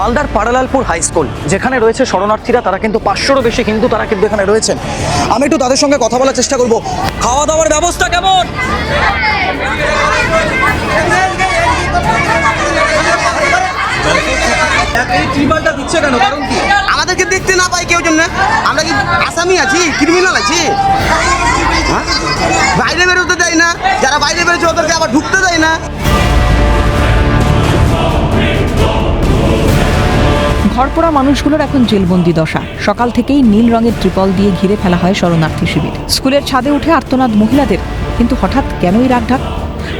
মালদার পাড়ালালপুর high school যেখানে রয়েছে শরণার্থীরা, তারা কিন্তু পাঁচশোরও বেশি হিন্দু তারা কিন্তু এখানে রয়েছেন। আমি একটু তাদের সঙ্গে কথা বলার চেষ্টা করব। খাওয়া দাওয়ার ব্যবস্থা কেমন? দিচ্ছে কেন? কারণ কি? আমাদেরকে দেখতে না পাই কেউ জন্য। আমরা কি আসামি আছি? ক্রিমিনাল আছি? হ্যাঁ? বাইরে বেরোতে দেয় না। যারা বাইরে বেরোচ্ছে, ওদেরকে আবার ঢুকতে দেয় না। ঘরপোড়া মানুষগুলোর এখন জেলবন্দি দশা। সকাল থেকেই নীল রঙের ত্রিপল দিয়ে ঘিরে ফেলা হয় শরণার্থী শিবির। স্কুলের ছাদে উঠে আর্তনাদ মহিলাদের। কিন্তু হঠাৎ কেনই রাগঢাক?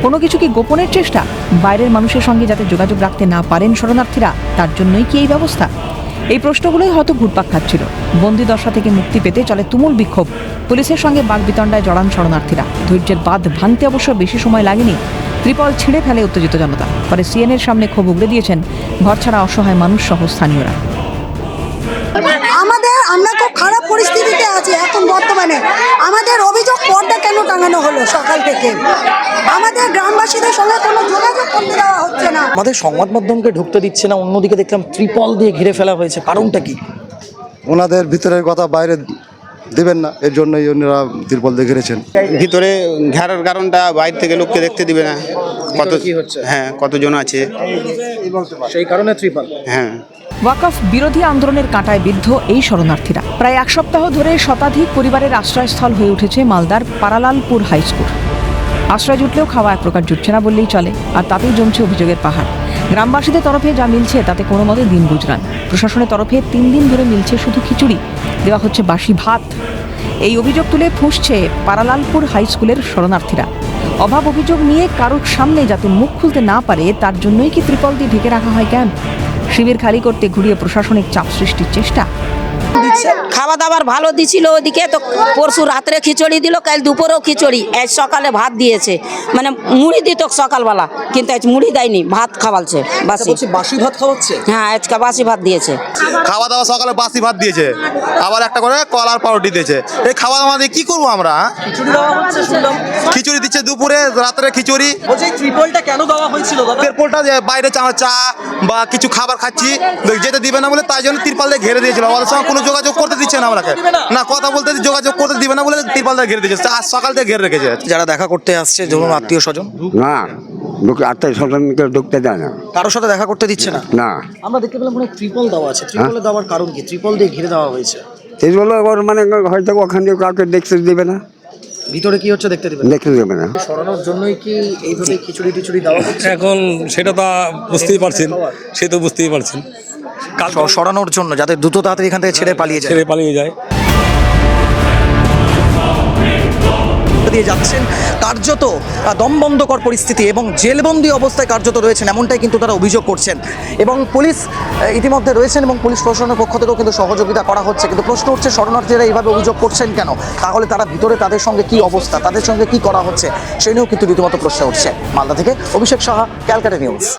কোনো কিছু কি গোপনের চেষ্টা? বাইরের মানুষের সঙ্গে যাতে যোগাযোগ রাখতে না পারেন শরণার্থীরা, তার জন্যই কি এই ব্যবস্থা? এই প্রশ্নগুলোই হয়তো ঘুরপাক খাচ্ছিল। বন্দি দশা থেকে মুক্তি পেতে চলে তুমুল বিক্ষোভ। পুলিশের সঙ্গে বাগবিতণ্ডায় জড়ান শরণার্থীরা। ধৈর্যের বাঁধ ভাঙতে অবশ্য বেশি সময় লাগেনি। ত্রিপল ছিঁড়ে ফেলে উত্তেজিত জনতা। পরে সিএনের সামনে ক্ষোভ উগড়ে দিয়েছেন ঘরছাড়া অসহায় মানুষ সহ স্থানীয়রা। আমাদের আমরা খুব খারাপ পরিস্থিতিতে আছি এখন বর্তমানে। আমাদের অভিযোগ পর্দা কেন টাঙানো হলো সকাল থেকে? আমাদের গ্রামবাসীদের সঙ্গে কোনো যোগাযোগ করতে দেওয়া হচ্ছে না। আমাদের সংবাদ মাধ্যমকে ঢুকতে দিচ্ছে না অন্যদিকে দেখলাম ত্রিপল দিয়ে ঘিরে ফেলা হয়েছে। কারণটা কি? ওনাদের ভিতরের কথা বাইরে দিবেন না এর জন্যই ওনারা তিরপল দিয়ে ঘিরেছেন ভিতরে ঘেরার কারণটা বাইরে থেকে লোককে দেখতে দিবে না। কত কি হচ্ছে? হ্যাঁ কতজন আছে? সেই কারণে ত্রিপল। হ্যাঁ। ওয়াকফ বিরোধী আন্দোলনের কাঁটায় বিদ্ধ এই শরণার্থীরা। প্রায় এক সপ্তাহ ধরে শতাধিক পরিবারের আশ্রয়স্থল হয়ে উঠেছে মালদার পারালালপুর হাইস্কুল আশ্রয় জুটলেও খাওয়া এক প্রকার জুটছে না বললেই চলে আর তাতেই জমছে অভিযোগের পাহাড়। গ্রামবাসীদের তরফে যা মিলছে, তাতে কোনো মতে দিন গুজরান। প্রশাসনের তরফে তিন দিন ধরে মিলছে শুধু খিচুড়ি। দেওয়া হচ্ছে বাসি ভাত। এই অভিযোগ তুলে ফুঁসছে পারালালপুর হাই স্কুলের শরণার্থীরা। অভাব অভিযোগ নিয়ে কারোর সামনে যাতে মুখ খুলতে না পারে, তার জন্যই কি ত্রিপল দিয়ে ঢেকে রাখা হয় ক্যাম্প? শিবির খালি করতে ঘুরিয়ে প্রশাসনিক চাপ সৃষ্টির চেষ্টা। খাওয়া দাবার ভালো দিছিল ওদিকে তো পরশু রাত্রে খিচুড়ি দিল কাল দুপুরেও খিচুড়ি। আজ সকালে ভাত দিয়েছে। মানে মুড়ি দিত সকালবেলা কিন্তু আজ মুড়ি দেয়নি ভাত খাওয়ালছে বাসি। বাসি ভাত খাওয়াচ্ছে? হ্যাঁ আজকে বাসি ভাত দিয়েছে। খাওয়া দাওয়া সকালে বাসি ভাত দিয়েছে। আবার একটা করে কলার পাউরুটি দিয়েছে। এই খাওয়া দাওয়া দিয়ে কি করব আমরা? খিচুড়ি দিচ্ছে দুপুরে রাত্রে খিচুড়ি। বলছি ত্রিপলটা কেন দেওয়া হয়েছিল দাদা? তিরপলটা বাইরে চা চা বা কিছু খাবার খাচ্ছি যেতে দিবে না বলে তাই জন্য তিরপাল দিয়ে ঘিরে দিয়েছিল। আমাদের সঙ্গে কোনো যোগাযোগ করতে দিচ্ছে না আমাকে। না। কথা বলতে যোগাযোগ করতে দিবে না বলে ত্রিপাল দিয়ে ঘিরে দিয়েছে। আজ সকাল থেকে ঘিরে রেখেছে। যারা দেখা করতে আসছে ধরুন আত্মীয় স্বজন? না আত্মীয় স্বজনকে ঢুকতে দেয় না। কারোর সাথে দেখা করতে দিচ্ছে না? না। আমরা দেখতে পেলাম কোনো ত্রিপল দেওয়া আছে। ত্রিপলে দেওয়ার কারণ কি? ত্রিপল দিয়ে ঘিরে দেওয়া হয়েছে। মানে হয়তো ওখান থেকে কাউকে দেখতে দেবে না। ভিতরে কি হচ্ছে দেখতে দিবেন? দেখতে দেবে না। সরানোর জন্যই কি এইভাবে খিচুড়ি টিচুড়ি দেওয়া হচ্ছে? এখন সেটা তো বুঝতেই পারছেন সে তো বুঝতেই পারছেন। সরানোর জন্য যাতে দ্রুত তাড়াতাড়ি এখান থেকে ছেড়ে পালিয়ে যায়। ছেড়ে পালিয়ে যায়। দিয়ে যাচ্ছেন। কার্যত দমবন্ধকর পরিস্থিতি এবং জেলবন্দি অবস্থায় কার্যত রয়েছেন, এমনটাই কিন্তু তারা অভিযোগ করছেন। এবং পুলিশ ইতিমধ্যে রয়েছেন এবং পুলিশ প্রশাসনের পক্ষ থেকেও কিন্তু সহযোগিতা করা হচ্ছে। কিন্তু প্রশ্ন হচ্ছে শরণার্থীরা এইভাবে অভিযোগ করছেন কেন? তাহলে তারা ভিতরে তাদের সঙ্গে কি অবস্থা? তাদের সঙ্গে কি করা হচ্ছে? সে নিয়েও কিন্তু রীতিমতো প্রশ্ন উঠছে। মালদা থেকে অভিষেক সাহা, ক্যালকাটা নিউজ।